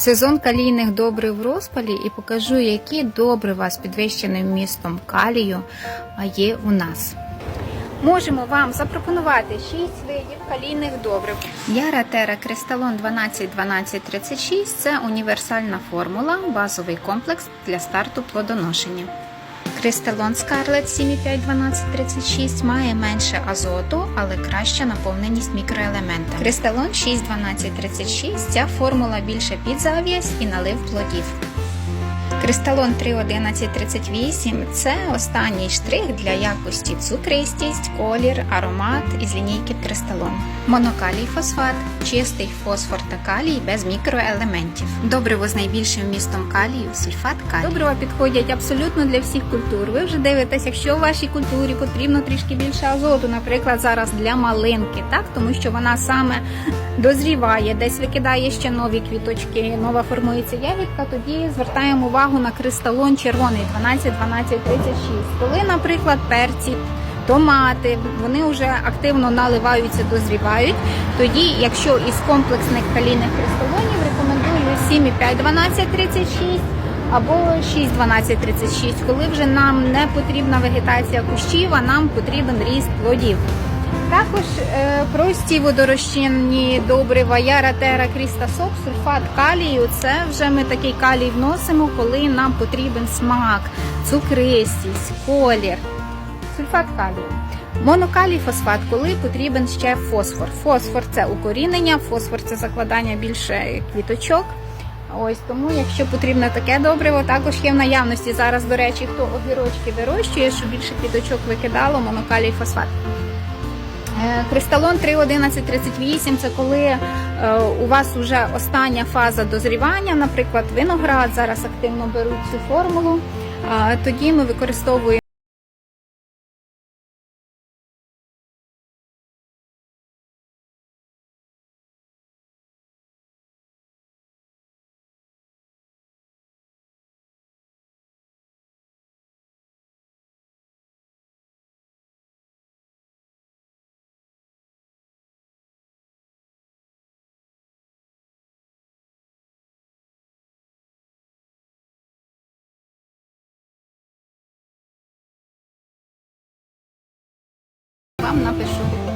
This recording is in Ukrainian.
Сезон калійних добрив в розпалі і покажу, які добрива з підвищеним вмістом калію є у нас. Можемо вам запропонувати 6 видів калійних добрив. Яра Тера Кристалон 12-12-36 – це універсальна формула, базовий комплекс для старту плодоношення. Кристалон Scarlett 7,5-12-36 має менше азоту, але краща наповненість мікроелементами. Кристалон 6-12-36 ця формула більше під зав'язь і налив плодів. Кристалон 31138 це останній штрих для якості цукристість, колір, аромат із лінійки Кристалон. Монокалій фосфат чистий фосфор та калій без мікроелементів. Добриво з найбільшим вмістом калію, сульфат калію. Добрива підходять абсолютно для всіх культур. Ви вже дивитесь, якщо в вашій культурі потрібно трішки більше азоту, наприклад, зараз для малинки, так тому що вона саме дозріває, десь викидає ще нові квіточки, нова формується ягідка, тоді звертаємо увагу на кристалон червоний 12-12-36. Коли, наприклад, перці, томати, вони вже активно наливаються, дозрівають. Тоді, якщо із комплексних калійних кристалонів, рекомендую 7,5-12-36 або 6-12-36, коли вже нам не потрібна вегетація кущів, а нам потрібен ріст плодів. Також е, прості водорозчинні добрива Яра Тера Кріста Соп, сульфат калію. Це вже ми такий калій вносимо, коли нам потрібен смак, цукристість, колір. Сульфат калію. Монокалій фосфат, коли потрібен ще фосфор. Фосфор це укорінення, фосфор це закладання більше квіточок. Ось тому, якщо потрібно таке добриво, також є в наявності. Зараз, до речі, хто огірочки вирощує, щоб більше квіточок викидало, монокалій фосфат. Е, Кристалон 3.11.38 це коли е, у вас вже остання фаза дозрівання, наприклад, виноград зараз активно беруть цю формулу. Тоді ми використовуємо. Вам напишу.